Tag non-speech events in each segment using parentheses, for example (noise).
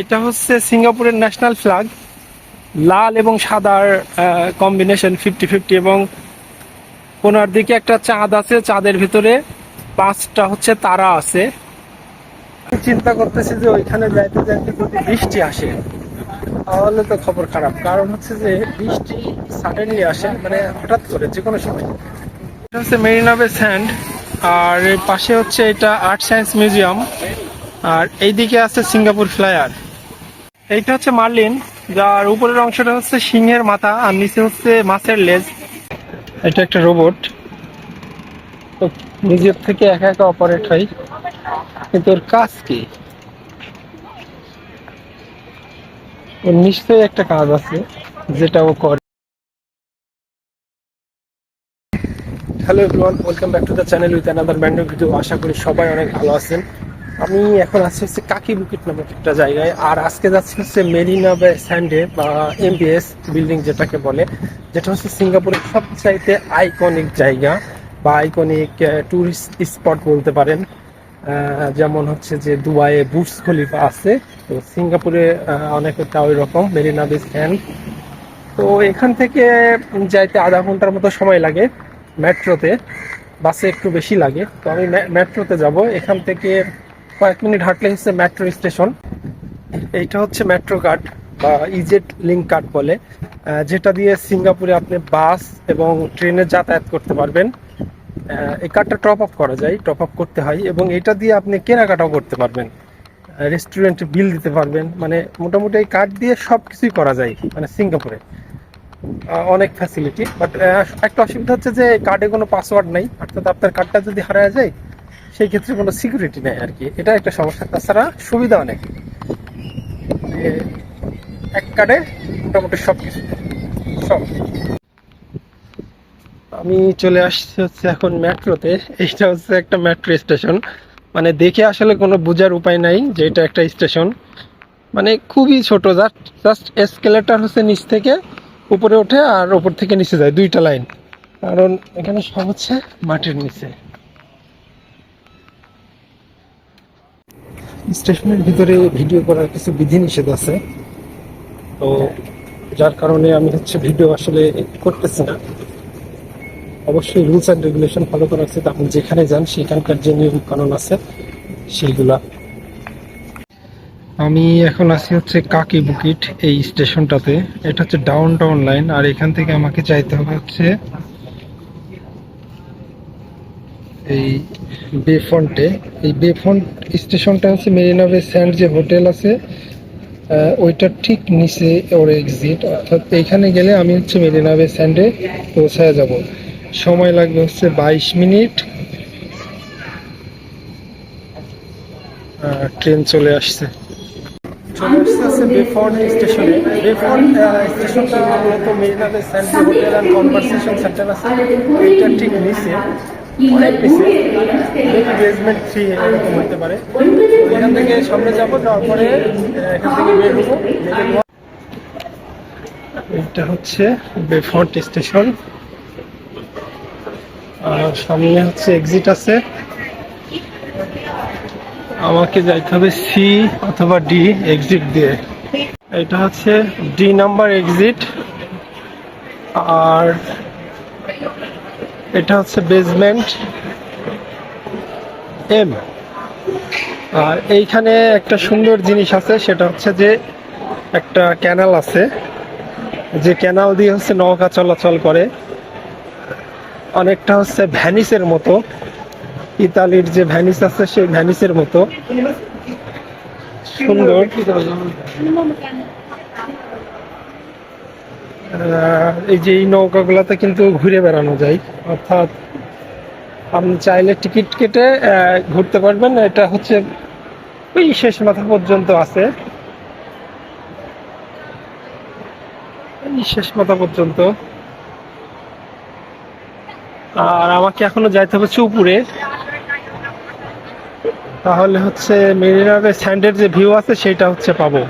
এটা হচ্ছে সিঙ্গাপুরের ন্যাশনাল ফ্ল্যাগ লাল এবং সাদার কম্বিনেশন ফিফটি ফিফটি এবং কোনার দিকে একটা চাঁদ আছে, চাঁদের ভিতরে পাঁচটা হচ্ছে তারা আছে। চিন্তা করতেছি যে ওইখানে যাইতে যাইতে যদি বৃষ্টি আসে, তাহলে তো খবর খারাপ। কারণ হচ্ছে যে বৃষ্টি সাডেনলি আসে মানে হঠাৎ করে যে কোনো সময়। এটা হচ্ছে মেরিনা বে স্যান্ড আর পাশে হচ্ছে এটা আর্ট সায়েন্স মিউজিয়াম, আর এইদিকে আছে সিঙ্গাপুর ফ্লায়ার। এইটা হচ্ছে মার্লিন, যার উপরের অংশটা হচ্ছে সিংহের মাথা আর নিচে হচ্ছে মাছের লেজ। এটা একটা রোবট। নিজের থেকে একা একা অপারেট হয়। কিন্তু ওর কাজ কি? ওর নিশ্চয়ই একটা কাজ আছে, যেটা ও করে। Hello everyone welcome back to the channel with another band video আশা করি সবাই অনেক ভালো আছেন। আমি এখন আছি হচ্ছে কাকি বুকিট নামক একটা জায়গায়। আর আজকে যাচ্ছি হচ্ছে মেরিনা বে স্যান্ডে বা এমবিএস বিল্ডিং যেটাকে বলে, যেটা হচ্ছে সিঙ্গাপুরের সবচাইতে আইকনিক জায়গা বা আইকনিক ট্যুরিস্ট স্পট বলতে পারেন। যেমন হচ্ছে যে দুবাইয়ে বুর্জ খলিফা আছে। তো সিঙ্গাপুরে অনেকটা ওই রকম, মেরিনা বে স্যান্ড তো এখান থেকে যাইতে আধা ঘণ্টার মতো সময় লাগে মেট্রোতে, বাসে একটু বেশি লাগে। তো আমি মেট্রোতে যাব। এখান থেকে কয়েক মিনিট হাঁটলে হচ্ছে মেট্রো স্টেশন এইটা হচ্ছে মেট্রো কার্ড বা ইজেট লিঙ্ক কার্ড বলে যেটা দিয়ে সিঙ্গাপুরে আপনি বাস এবং ট্রেনে যাতায়াত করতে পারবেন। এই কার্ডটা টপ আপ করা যায় টপ আপ করতে হয় এবং এটা দিয়ে আপনি কেনাকাটাও করতে পারবেন। রেস্টুরেন্টে বিল দিতে পারবেন মানে মোটামুটি এই কার্ড দিয়ে সব কিছুই করা যায় মানে সিঙ্গাপুরে। অনেক ফ্যাসিলিটি বাট একটা অসুবিধা হচ্ছে যে কার্ডে কোনো পাসওয়ার্ড নেই, অর্থাৎ আপনার কার্ডটা যদি হারায় যায় সেই ক্ষেত্রে কোনো সিকিউরিটি নেই আর কি। এটা একটা সমস্যা। তাছাড়া সুবিধা অনেক। এক কার্ডে মোটামুটি সব কিছু সব। আমি চলে আসছি হচ্ছে এখন মেট্রোতে। এইটা হচ্ছে একটা মেট্রো স্টেশন। মানে দেখে আসলে কোনো বোঝার উপায় নাই যে এটা একটা স্টেশন। মানে খুবই ছোট, জাস্ট জাস্ট এসকেলেটার হচ্ছে নিচ থেকে উপরে ওঠে আর ওপর থেকে নিচে যায়, দুইটা লাইন কারণ এখানে সব হচ্ছে মাটির নিচে। স্টেশনের ভিতরে ভিডিও করার কিছু বিধিনিষেধ আছে। তো যার কারণে আমি হচ্ছে ভিডিও আসলে করতেছি না। অবশ্যই রুলস অ্যান্ড রেগুলেশন ফলো করা উচিত। আপনি যেখানে যান, সেখানকার যে নিয়ম কানুন আছে, সেইগুলা। আমি এখন আছি হচ্ছে কাকি বুকিট, এই স্টেশনটাতে। এটা হচ্ছে ডাউন টাউন লাইন, আর এখান থেকে আমাকে যাইতে হবে হচ্ছে এই বেফ্রন্টে এই বেফ্রন্ট স্টেশনটা হচ্ছে মেরিনা বে স্যান্ড যে হোটেল আছে ওইটার ঠিক নিচে ওর এক্সিট অর্থাৎ এইখানে গেলে আমি হচ্ছে মেরিনা বে স্যান্ডে পৌঁছায় যাব। সময় লাগবে হচ্ছে বাইশ মিনিট। ট্রেন চলে আসছে। স্টেশনে। ঠিক নিচে। অনেক বেসমেন্ট থ্রি এরকম হতে পারে। এখান থেকে সামনে যাব যাওয়ার এখান থেকে বের হব এটা হচ্ছে বেফ্রন্ট স্টেশন আর সামনে হচ্ছে এক্সিট আছে। আমাকে যাইতে হবে সি অথবা ডি এক্সিট দিয়ে। এটা হচ্ছে ডি নাম্বার এক্সিট আর এটা হচ্ছে বেসমেন্ট এম আর এইখানে একটা সুন্দর জিনিস আছে, সেটা হচ্ছে যে একটা ক্যানাল আছে, যে ক্যানাল দিয়ে হচ্ছে নৌকা চলাচল করে। অনেকটা হচ্ছে ভ্যানিসের মতো, ইতালির যে ভ্যানিস আছে, সেই ভ্যানিসের মতো। সুন্দর। এই যে এই নৌকাগুলোতে কিন্তু ঘুরে বেড়ানো যায়। অর্থাৎ আপনি চাইলে টিকিট কেটে ঘুরতে পারবেন। এটা হচ্ছে ওই শেষ মাথা পর্যন্ত আছে। শেষ মাথা পর্যন্ত। আর আমাকে এখনও যাইতে হবে চুপুরে। তাহলে হচ্ছে মেরিনাতে স্যান্ডের যে ভিউ আছে, সেটা হচ্ছে পাবো।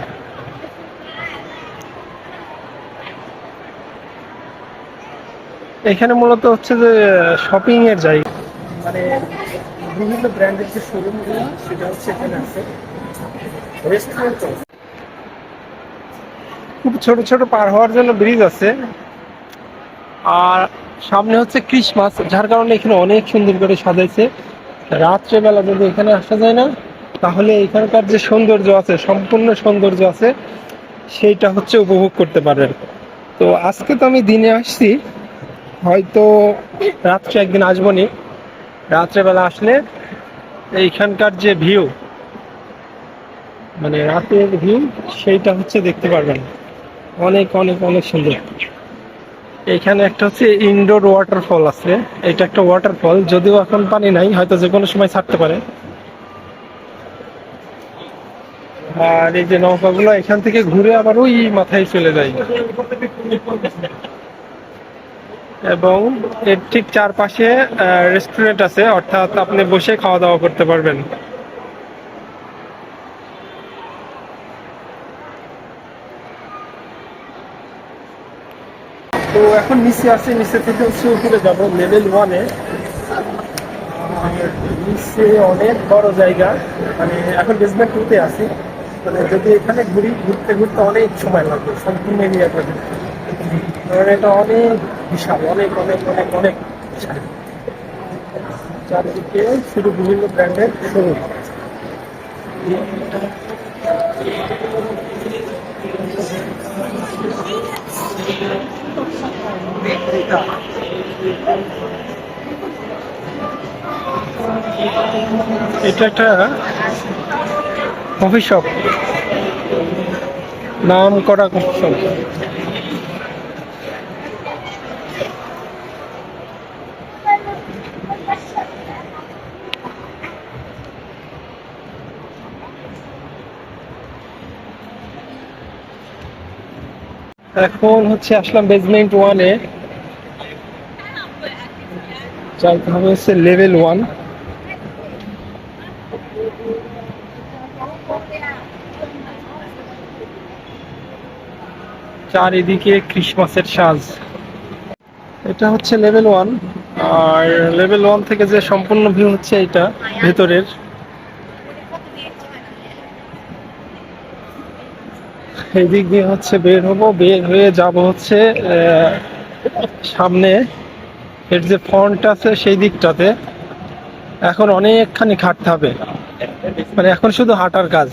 এখানে মূলত হচ্ছে যে শপিং এর জায়গা। মানে বিভিন্ন ব্র্যান্ডের যে শোরুমগুলো সেটা হচ্ছে এখানে আছে। রেস্টুরেন্ট খুব ছোট ছোট পার হওয়ার জন্য ব্রিজ আছে। আর সামনে হচ্ছে ক্রিসমাস যার কারণে এখানে অনেক সুন্দর করে সাজাইছে। রাত্রেবেলা যদি এখানে আসা যায় না তাহলে এখানকার যে সৌন্দর্য আছে সম্পূর্ণ সৌন্দর্য আছে সেইটা হচ্ছে উপভোগ করতে পারবেন তো আজকে তো আমি দিনে আসছি হয়তো রাত্রে একদিন আসব নি রাত্রেবেলা আসলে এইখানকার যে ভিউ মানে রাতের ভিউ সেইটা হচ্ছে দেখতে পারবেন। অনেক অনেক অনেক সুন্দর। এখানে একটা হচ্ছে ইনডোর ওয়াটারফল আছে। এটা একটা ওয়াটারফল যদিও এখন পানি নাই, হয়তো যে কোনো সময় ছাড়তে পারে। আর এই যে নৌকাগুলো, এখান থেকে ঘুরে আবার ওই মাথায় চলে যায়। এবং এর ঠিক চারপাশে রেস্টুরেন্ট আছে, অর্থাৎ আপনি বসে খাওয়া দাওয়া করতে পারবেন। তো এখন নিচে আছে নিচে থেকে উপরে যাব লেভেল ওয়ানে নিচে অনেক বড় জায়গা মানে এখন বেসমেন্ট টুতে আছি। মানে যদি এখানে ঘুরি, ঘুরতে ঘুরতে অনেক সময় লাগবে, সম্পূর্ণ এরিয়া করে কারণ এটা অনেক বিশাল, অনেক অনেক অনেক অনেক বিশাল। চারিদিকে শুধু বিভিন্ন ব্র্যান্ডের শোরুম। এটা একটা কফি শপ নাম করা কফি শপ এখন হচ্ছে আসলাম বেসমেন্ট ওয়ানে যাইতে হবে হচ্ছে লেভেল ওয়ান চারিদিকে ক্রিসমাসের সাজ। এটা হচ্ছে লেভেল ওয়ান আর লেভেল ওয়ান থেকে যে সম্পূর্ণ ভিউ হচ্ছে এটা ভেতরের। এই দিক দিয়ে হচ্ছে বের হব, বের হয়ে যাব হচ্ছে সামনে। এর যে ফ্রন্ট আছে সেই দিকটাতে। এখন অনেকখানি খাটতে হবে। মানে এখন শুধু হাঁটার কাজ।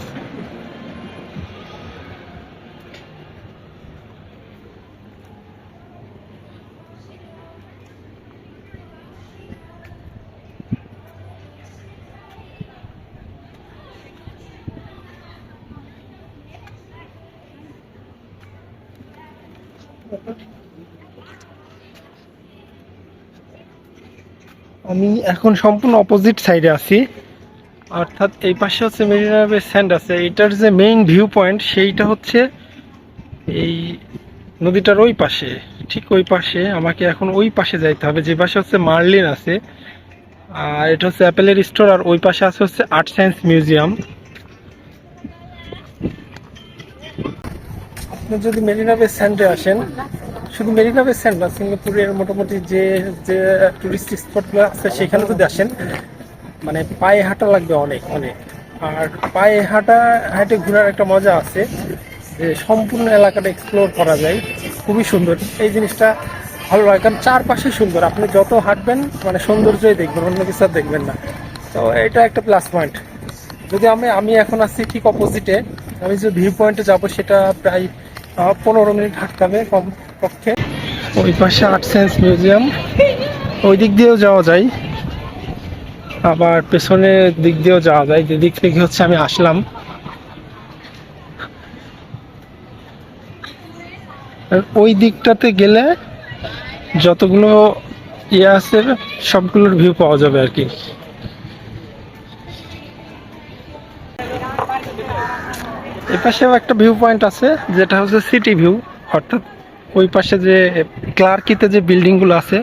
আমি এখন সম্পূর্ণ অপোজিট সাইডে আছি। অর্থাৎ এই পাশে হচ্ছে মেরিনা বে স্যান্ড আছে। এটার যে মেইন ভিউ পয়েন্ট সেইটা হচ্ছে এই নদীটার ওই পাশে। ঠিক ওই পাশে। আমাকে এখন ওই পাশে যাইতে হবে। যে পাশে হচ্ছে মার্লিন আছে, আর এটা হচ্ছে অ্যাপেলের স্টোর, আর ওই পাশে আছে হচ্ছে আর্ট সায়েন্স মিউজিয়াম। আপনি যদি মেরিনা বে স্যান্ডে আসেন শুধু মেরিনা বে স্যান্ড না, সিঙ্গাপুরের মোটামুটি যে যে টুরিস্ট স্পটগুলো আছে সেখানে যদি আসেন মানে পায়ে হাঁটা লাগবে অনেক অনেক। আর পায়ে হাঁটা, হাঁটে ঘোরার একটা মজা আছে যে সম্পূর্ণ এলাকাটা এক্সপ্লোর করা যায়, খুবই সুন্দর। এই জিনিসটা ভালো লাগে, কারণ চারপাশে সুন্দর। আপনি যত হাঁটবেন মানে সৌন্দর্যই দেখবেন, অন্য কিছু আর দেখবেন না। তো এটা একটা প্লাস পয়েন্ট যদি আমি আমি এখন আছি ঠিক অপোজিটে আমি যে ভিউ পয়েন্টে যাব সেটা প্রায় পনেরো মিনিট হাঁটতে হবে, কম পক্ষে। ওই পাশে আর্ট সায়েন্স মিউজিয়াম ওই দিক দিয়েও যাওয়া যায়। আবার পেছনের দিক দিয়েও যাওয়া যায়। যে দিক থেকে হচ্ছে আমি আসলাম। ওই দিকটাতে গেলে যতগুলো ইয়ে আছে, সবগুলোর ভিউ পাওয়া যাবে আর কি। এ পাশেও একটা ভিউ পয়েন্ট আছে, যেটা হচ্ছে সিটি ভিউ অর্থাৎ ওই পাশে যে ক্লার্কিতে যে বিল্ডিংগুলো আছে,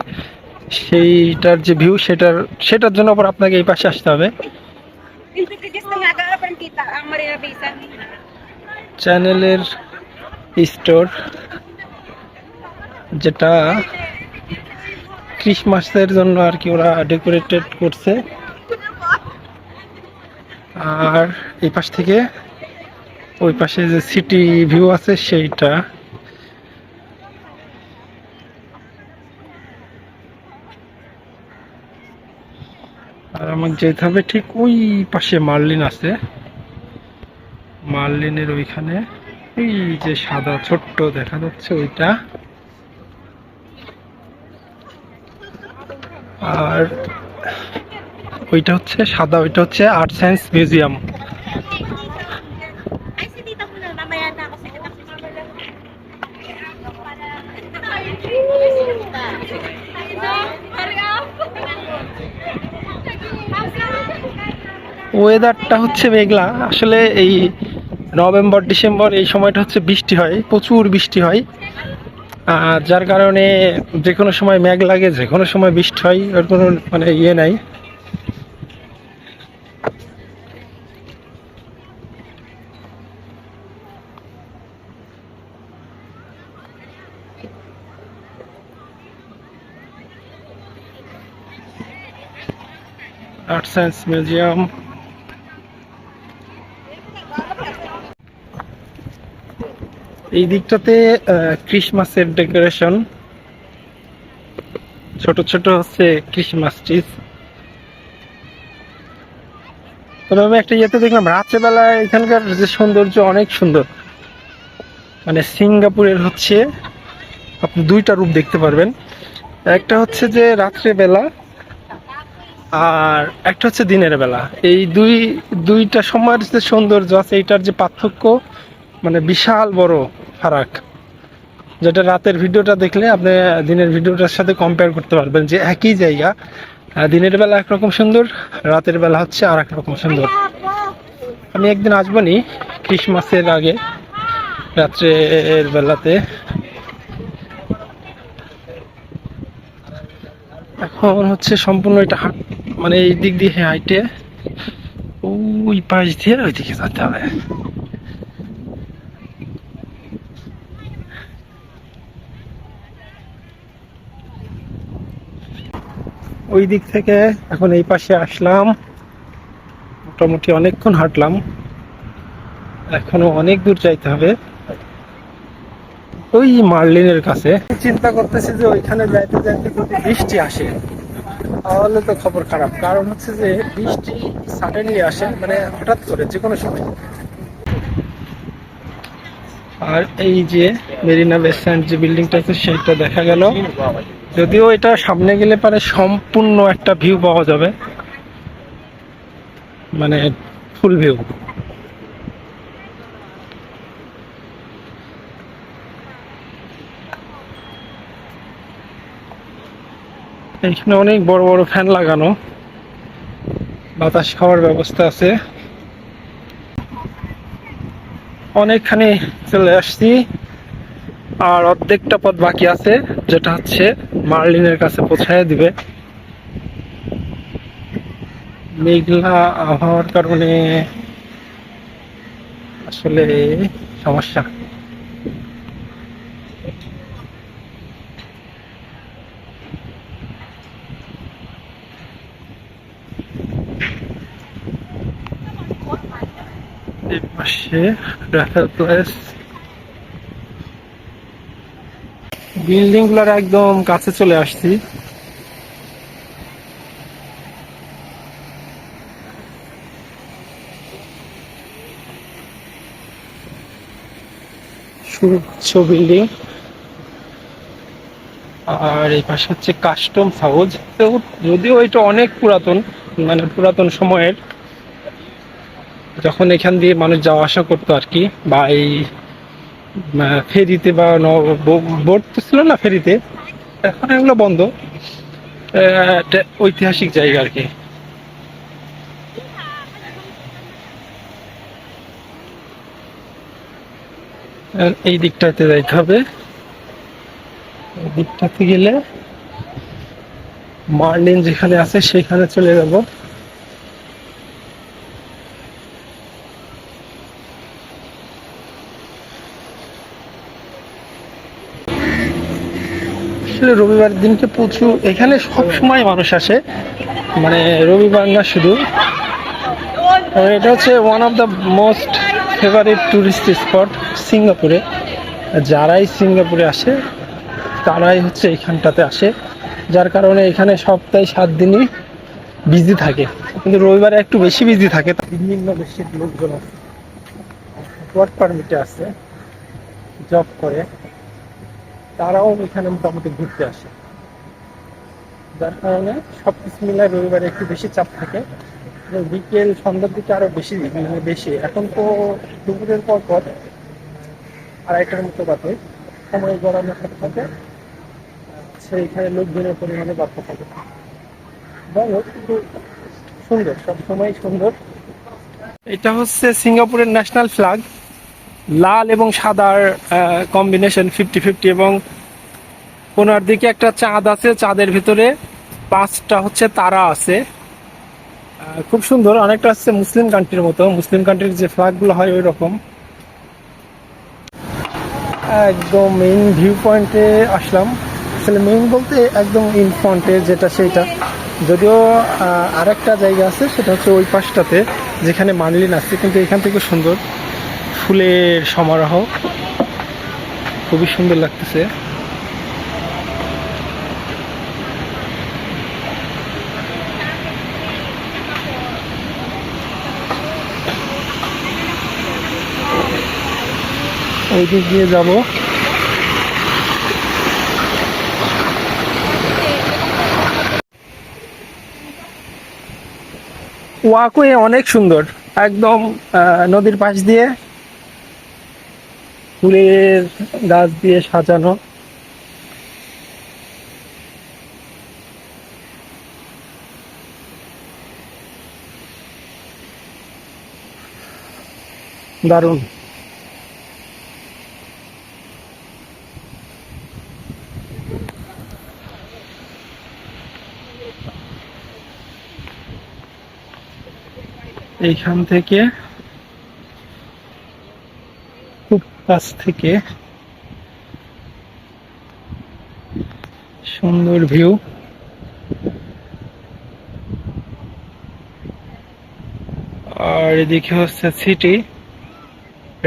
সেইটার যে ভিউ, সেটার সেটার জন্য আবার আপনাকে এই পাশে আসতে হবে. চ্যানেলের স্টোর, যেটা ক্রিসমাসের জন্য আর কি ওরা ডেকোরেটেড করছে আর এই পাশ থেকে ওই পাশে যে সিটি ভিউ আছে, সেইটা আমাকে যেতে হবে ঠিক ওই পাশে মার্লিন আছে, মার্লিনের ওইখানে, এই যে সাদা ছোট্ট দেখা যাচ্ছে ওইটা। আর ওইটা হচ্ছে সাদা, ওইটা হচ্ছে আর্ট সায়েন্স মিউজিয়াম ওয়েদারটা হচ্ছে মেঘলা। আসলে এই নভেম্বর, ডিসেম্বর এই সময়টা হচ্ছে বৃষ্টি হয়, প্রচুর বৃষ্টি হয়। আর যার কারণে যে কোনো সময় মেঘ লাগে, যে কোনো সময় বৃষ্টি হয়, ওর কোনো মানে ইয়ে নাই। আর্ট সায়েন্স মিউজিয়াম এই দিকটাতে ক্রিসমাসের ডেকোরেশন ছোট ছোট হচ্ছে ক্রিসমাস ট্রিজ তবে আমি একটা ইয়েতে দেখলাম, রাত্রেবেলায় এখানকার যে সৌন্দর্য অনেক সুন্দর। মানে সিঙ্গাপুরের হচ্ছে, আপনি দুইটা রূপ দেখতে পারবেন। একটা হচ্ছে যে রাত্রেবেলা, আর একটা হচ্ছে দিনের বেলা। এই দুই, দুইটা সময়ের যে সৌন্দর্য আছে, এইটার যে পার্থক্য মানে বিশাল বড়। ফারাক, যেটা রাতের ভিডিওটা দেখলে আপনি দিনের ভিডিওটার সাথে কম্পেয়ার করতে পারবেন যে একই জায়গা দিনের বেলা একরকম সুন্দর, রাতের বেলা হচ্ছে আর এক রকম সুন্দর। আমি একদিন আসব নি ক্রিসমাসের আগে, রাত্রের বেলাতে। এখন হচ্ছে সম্পূর্ণ এটা হাট মানে এই দিক দিয়ে হাইটে ওই পাশ দিয়ে ওই দিকে যেতে হবে। ওই দিক থেকে এখন এই পাশে আসলাম। মোটামুটি অনেকক্ষণ হাঁটলাম। এখনও অনেক দূর যাইতে হবে। ওই মার্লিনের কাছে। চিন্তা করতেছি যে ওইখানে যাইতে যাইতে যদি বৃষ্টি আসে তাহলে তো খবর খারাপ। কারণ হচ্ছে যে বৃষ্টি সাডেনলি আসে মানে হঠাৎ করে যে কোনো সময়। আর এই যে মেরিনা বেসান্ট যে বিল্ডিংটা আছে সেইটা দেখা গেল। যদিও এটা সামনে গেলে পারে সম্পূর্ণ একটা ভিউ পাওয়া যাবে। মানে ফুল ভিউ এখানে অনেক বড় বড় ফ্যান লাগানো। বাতাস খাওয়ার ব্যবস্থা আছে। অনেকখানি চলে আসছি। আর অর্ধেকটা পথ বাকি আছে, যেটা হচ্ছে মার্লিনের কাছে পৌঁছায় দিবে। মেঘলা আবহাওয়ার কারণে আসলে সমস্যা। পাশে রাফেল প্লেস বিল্ডিংগুলার একদম কাছে চলে আসছি। বিল্ডিং। আর এই পাশে হচ্ছে কাস্টম হাউস। তো যদিও এটা অনেক পুরাতন মানে পুরাতন সময়ের, যখন এখান দিয়ে মানুষ যাওয়া আসা করতো আর কি, বা এই ফেরিতে বা বোট তো ছিল না ফেরিতে। এখন এগুলো বন্ধ। ঐতিহাসিক জায়গা আর কি। এই দিকটাতে যাইতে হবে। দিকটাতে গেলে মার্লিন যেখানে আছে, সেখানে চলে যাব। আসলে রবিবার দিনকে প্রচুর, এখানে সব সময় মানুষ আসে। মানে রবিবার না শুধু। এটা হচ্ছে one of the most favourite tourist spot সিঙ্গাপুরে। যারাই সিঙ্গাপুরে আসে, তারাই হচ্ছে এখানটাতে আসে। যার কারণে এখানে সপ্তাহে সাত দিনই বিজি থাকে। কিন্তু রবিবারে একটু বেশি বিজি থাকে। বিভিন্ন দেশের লোকজন আছে ওয়ার্ক পারমিটে আছে জব করে। তারাও এখানে মোটামুটি ঘুরতে আসে। যার কারণে সব কিছু মিলায় রবিবারে একটু বেশি চাপ থাকে। বিকেল সন্ধ্যার দিকে আরও বেশি মানে বেশি। এখন তো দুপুরের পর পর আড়াইটার মতো বাজে। সময় সাথে সাথে সেইখানে লোকজনের পরিমাণে বাড়তে থাকে। যাই হোক কিন্তু সুন্দর সবসময় সুন্দর। এটা হচ্ছে সিঙ্গাপুরের ন্যাশনাল ফ্ল্যাগ। লাল এবং সাদার কম্বিনেশন ফিফটি ফিফটি এবং কোনার দিকে একটা চাঁদ আছে, চাঁদের ভিতরে পাঁচটা হচ্ছে তারা আছে। খুব সুন্দর, অনেকটা হচ্ছে মুসলিম কান্ট্রির মতো। মুসলিম কান্ট্রির যে ফ্ল্যাগগুলো হয় ওই রকম একদম মেইন ভিউ পয়েন্টে আসলাম। আসলে মেইন বলতে একদম ইন ফ্রন্টে যেটা সেইটা। যদিও আরেকটা জায়গা আছে, সেটা হচ্ছে ওই পাশটাতে, যেখানে মানলিন আছে কিন্তু এখান থেকে সুন্দর। ফুলের সমারোহ। খুবই সুন্দর লাগতেছে। ওই দিক দিয়ে যাব। ওয়াকওয়ে অনেক সুন্দর। একদম নদীর পাশ দিয়ে ফুলের গাছ দিয়ে সাজানো। দারুণ। এইখান থেকে খুব কাছ থেকে সুন্দর ভিউ। আর এদিকে হচ্ছে সিটি,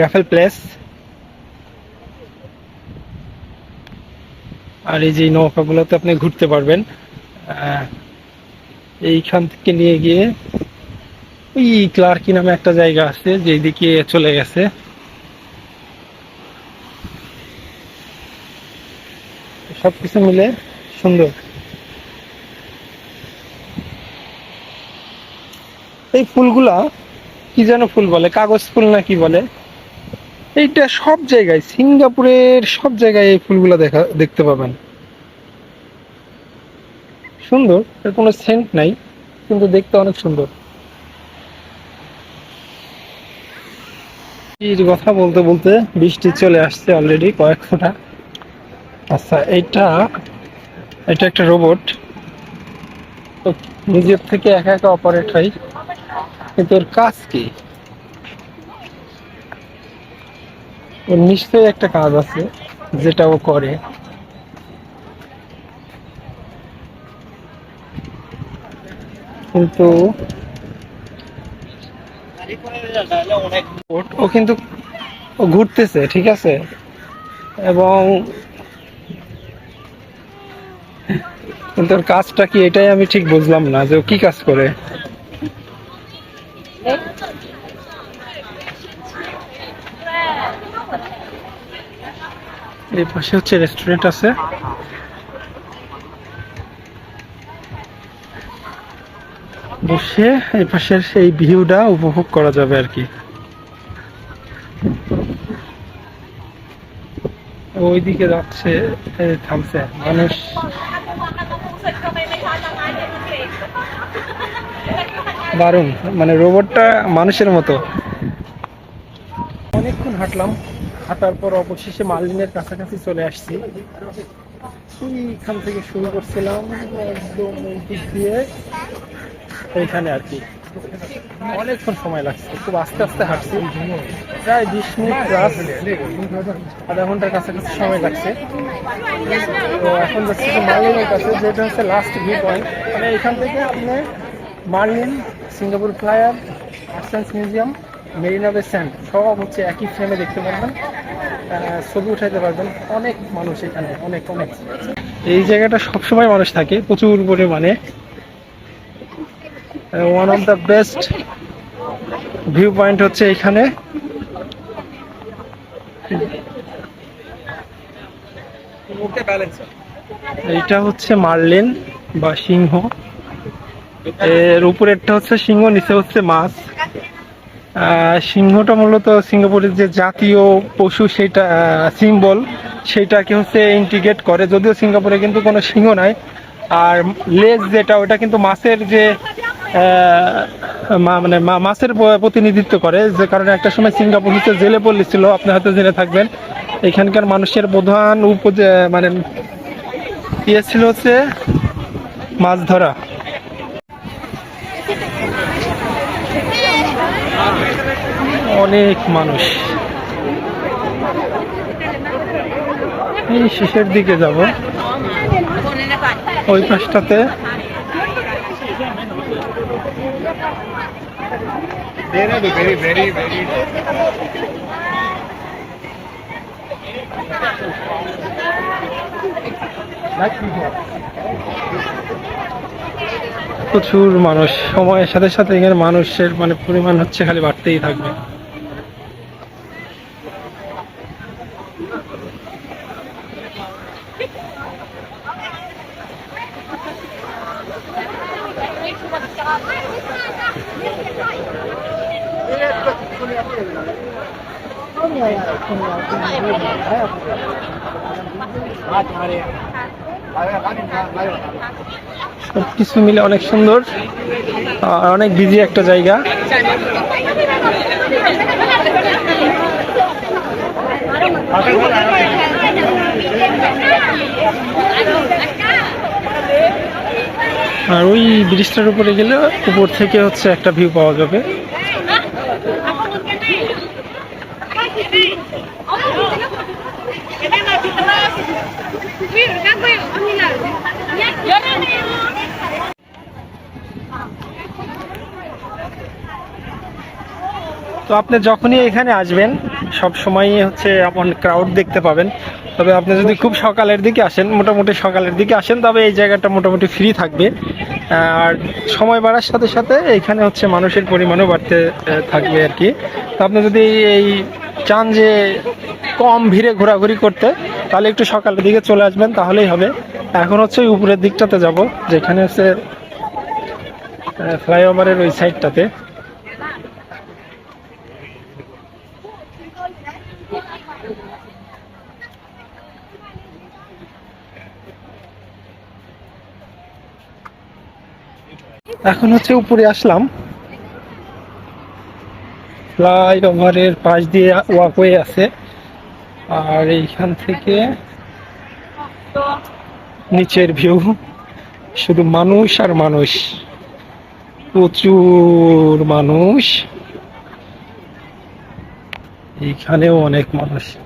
রাফেল প্লেস। আর এই যে নৌকাগুলোতে আপনি ঘুরতে পারবেন এইখান থেকে নিয়ে গিয়ে ওই ক্লার্কি নামে একটা জায়গা আছে, যেদিকে চলে গেছে। সবকিছু মিলে সুন্দর। এই ফুলগুলা কি যেন ফুল বলে, কাগজ ফুল না কি বলে? এইটা সব জায়গায়, সিঙ্গাপুরের সব জায়গায় এই ফুলগুলা দেখা, দেখতে পাবেন। সুন্দর, এর কোনো সেন্ট নাই, কিন্তু দেখতে অনেক সুন্দর। কথা বলতে বলতে বৃষ্টি চলে আসছে অলরেডি কয়েক ফোঁটা। আচ্ছা এটা এটা একটা রোবট তো নিজের থেকে একা একা অপারেট হয়। কিন্তু ওর কাজ কি? ওর নিশ্চয়ই একটা কাজ আছে, যেটা ও করে। কিন্তু ও- কিন্তু ঘুরতেছে, ঠিক আছে? এবং কিন্তু ওর কাজটা কি এটাই আমি ঠিক বুঝলাম না যে ও কি কাজ করে? এই পাশে হচ্ছে রেস্টুরেন্ট আছে। বসে এই পাশের সেই ভিউটা উপভোগ করা যাবে আর কি। ওইদিকে যাচ্ছে থামছে মানুষ। (laughs) দারুণ। মানে রোবটটা মানুষের মতো। অনেকক্ষণ হাঁটলাম। হাঁটার পর অবশেষে মালদিনের কাছাকাছি চলে আসছি। এইখান থেকে শুরু করছিলাম একদম দিয়ে। এইখানে আর কি। অনেকক্ষণ সময় লাগছে খুব আস্তে আস্তে হাঁটছি। প্রায় বিশ মিনিট প্লাস আধা ঘণ্টার কাছাকাছি সময় লাগছে। তো এখন যাচ্ছি মার্লিনের কাছে, যেটা হচ্ছে লাস্ট ভিউ পয়েন্ট মানে এখান থেকে আপনি Merlion, Singapore Flyer arts museum, Marina Bay Sand সব হচ্ছে একই ফ্রেমে দেখতে পারবেন। ছবি উঠাইতে পারবেন। অনেক মানুষ এখানে, অনেক অনেক। এই জায়গাটা সবসময় মানুষ থাকে, প্রচুর পরিমাণে। One of the best view point হচ্ছে এখানে। এইটা হচ্ছে মার্লিন বা সিংহ। এর উপরেরটা হচ্ছে সিংহ নিচে হচ্ছে মাছ। সিংহটা মূলত সিঙ্গাপুরের যে জাতীয় পশু সেটা সিম্বল সেটাকে হচ্ছে ইন্টিগ্রেট করে। যদিও সিঙ্গাপুরে কিন্তু কোনো সিংহ নাই। আর লেজ যেটা ওটা কিন্তু মাছের যে মানে মাছের প্রতিনিধিত্ব করে, যে কারণে একটা সময় সিঙ্গাপুর হচ্ছে জেলে পড়েছিল আপনি হয়তো জেনে থাকবেন। এখানকার মানুষের প্রধান উপ মানে ইয়ে ছিল হচ্ছে মাছ ধরা। অনেক মানুষ। এই শেষের দিকে যাব। ওই পাশটাতে very, very, very. প্রচুর মানুষ। সময়ের সাথে সাথে এখানে মানুষের মানে পরিমাণ হচ্ছে খালি বাড়তেই থাকবে। সবকিছু মিলে অনেক সুন্দর, আর অনেক বিজি একটা জায়গা। আর ওই ব্রিজটার উপরে গেলে উপর থেকে হচ্ছে একটা ভিউ পাওয়া যাবে। তো আপনি যখনই এখানে আসবেন, সব সময়ই হচ্ছে এমন ক্রাউড দেখতে পাবেন। তবে আপনি যদি খুব সকালের দিকে আসেন, মোটামুটি সকালের দিকে আসেন, তবে এই জায়গাটা মোটামুটি ফ্রি থাকবে। আর সময় বাড়ার সাথে সাথে এখানে হচ্ছে মানুষের পরিমাণও বাড়তে থাকবে আর কি। তো আপনি যদি এই চান যে কম ভিড়ে ঘোরাঘুরি করতে, তাহলে একটু সকালের দিকে চলে আসবেন, তাহলেই হবে। এখন হচ্ছে উপরের দিকটাতে যাব, যেখানে হচ্ছে ফ্লাইওভারের ওই সাইডটাতে এখন হচ্ছে উপরে আসলাম। ফ্লাই ফ্লাইওভারের পাশ দিয়ে ওয়াকওয়ে আছে। আর এইখান থেকে নিচের ভিউ। শুধু মানুষ আর মানুষ। প্রচুর মানুষ। এইখানেও অনেক মানুষ।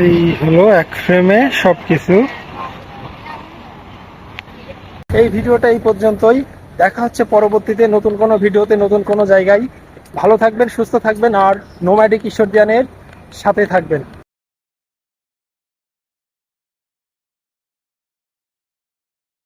এই হলো এক ফ্রেমে সবকিছু। এই ভিডিওটা এই পর্যন্তই। দেখা হচ্ছে পরবর্তীতে নতুন কোনো ভিডিওতে, নতুন কোনো জায়গায়। ভালো থাকবেন, সুস্থ থাকবেন, আর নোম্যাডিক ঈশ্বরজানের সাথে থাকবেন।